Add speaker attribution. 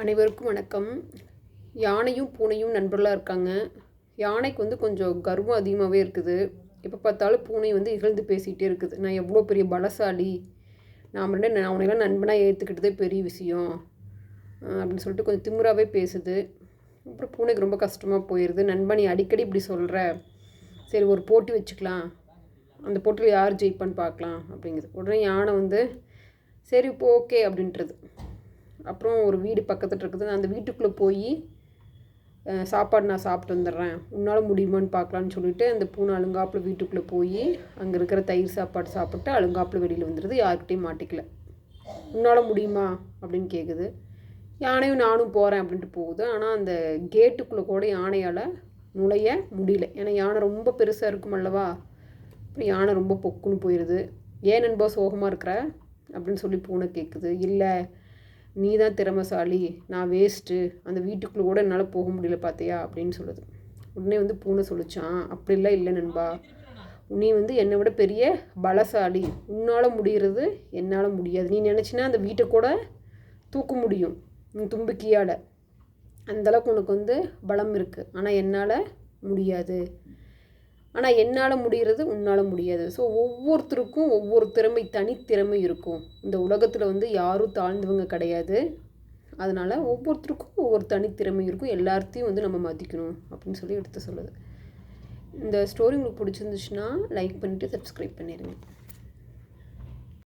Speaker 1: அனைவருக்கும் வணக்கம். யானையும் பூனையும் நண்பர்களாக இருக்காங்க. யானைக்கு வந்து கொஞ்சம் கர்வம் அதிகமாகவே இருக்குது. எப்போ பார்த்தாலும் பூனை வந்து இகழ்ந்து பேசிகிட்டே இருக்குது. நான் எவ்வளோ பெரிய பலசாலி. நான் ரெண்டு நான் நண்பனாக ஏற்றுக்கிட்டதே பெரிய விஷயம். அப்படின்னு சொல்லிட்டு கொஞ்சம் திமுறாவே பேசுது. அப்புறம் பூனைக்கு ரொம்ப கஷ்டமாக போயிடுது நண்பன் நீ அடிக்கடி இப்படி சொல்கிற சரி ஒரு போட்டி வச்சுக்கலாம். அந்த போட்டியில் யார் ஜெயிப்பான்னு பார்க்கலாம் அப்படிங்குது. உடனே யானை வந்து சரி இப்போ ஓகே அப்படின்றது. அப்புறம் ஒரு வீடு பக்கத்தில் இருக்குது. நான் அந்த வீட்டுக்குள்ளே போய் சாப்பாடு நான் சாப்பிட்டு வந்துடுறேன். உன்னால் முடியுமான்னு பார்க்கலான்னு சொல்லிட்டு அந்த பூனை அழுங்காப்பில் வீட்டுக்குள்ளே போய் அங்கே இருக்கிற தயிர் சாப்பாடு சாப்பிட்டு அழுங்காப்பில் வெளியில் வந்துடுது. யார்கிட்டையும் மாட்டிக்கல. உன்னால் முடியுமா? அப்படின்னு கேட்குது யானையும் நானும் போகிறேன் அப்படின்ட்டு போகுது. ஆனால் அந்த கேட்டுக்குள்ளே கூட யானையால் நுழைய முடியல. ஏன்னா யானை ரொம்ப பெருசாக இருக்கும் அல்லவா? அப்புறம் யானை ரொம்ப பொக்குன்னு போயிடுது ஏன் நண்பா சோகமாக இருக்கிற? அப்படின்னு சொல்லி பூனை கேட்குது இல்லை நீ தான் திறமைசாலி நான் வேஸ்ட்டு அந்த வீட்டுக்குள்ளே கூட என்னால் போக முடியல பார்த்தியா அப்படின்னு சொல்லுது. உடனே வந்து பூனை சொல்லிச்சான் அப்படிலாம் இல்லை நண்பா. நீ வந்து என்னை விட பெரிய பலசாலி. உன்னால் முடிகிறது என்னால் முடியாது. நீ நினச்சினா அந்த வீட்டை கூட தூக்க முடியும். உன் தும்பிக்கையால் அந்தளவுக்கு உனக்கு வந்து பலம் இருக்குது ஆனால் என்னால் முடியாது. ஆனால் என்னால் முடிகிறது உன்னால் முடியாது. ஸோ ஒவ்வொருத்தருக்கும் ஒவ்வொரு திறமை தனித்திறமை இருக்கும். இந்த உலகத்தில் வந்து யாரும் தாழ்ந்தவங்க கிடையாது. அதனால் ஒவ்வொருத்தருக்கும் ஒவ்வொரு தனித்திறமை இருக்கும். எல்லாத்தையும் வந்து நம்ம மதிக்கணும் அப்படின்னு சொல்லி எடுத்து சொல்லுது. இந்த ஸ்டோரி உங்களுக்கு பிடிச்சிருந்துச்சுன்னா லைக் பண்ணிவிட்டு சப்ஸ்கிரைப் பண்ணிடுங்க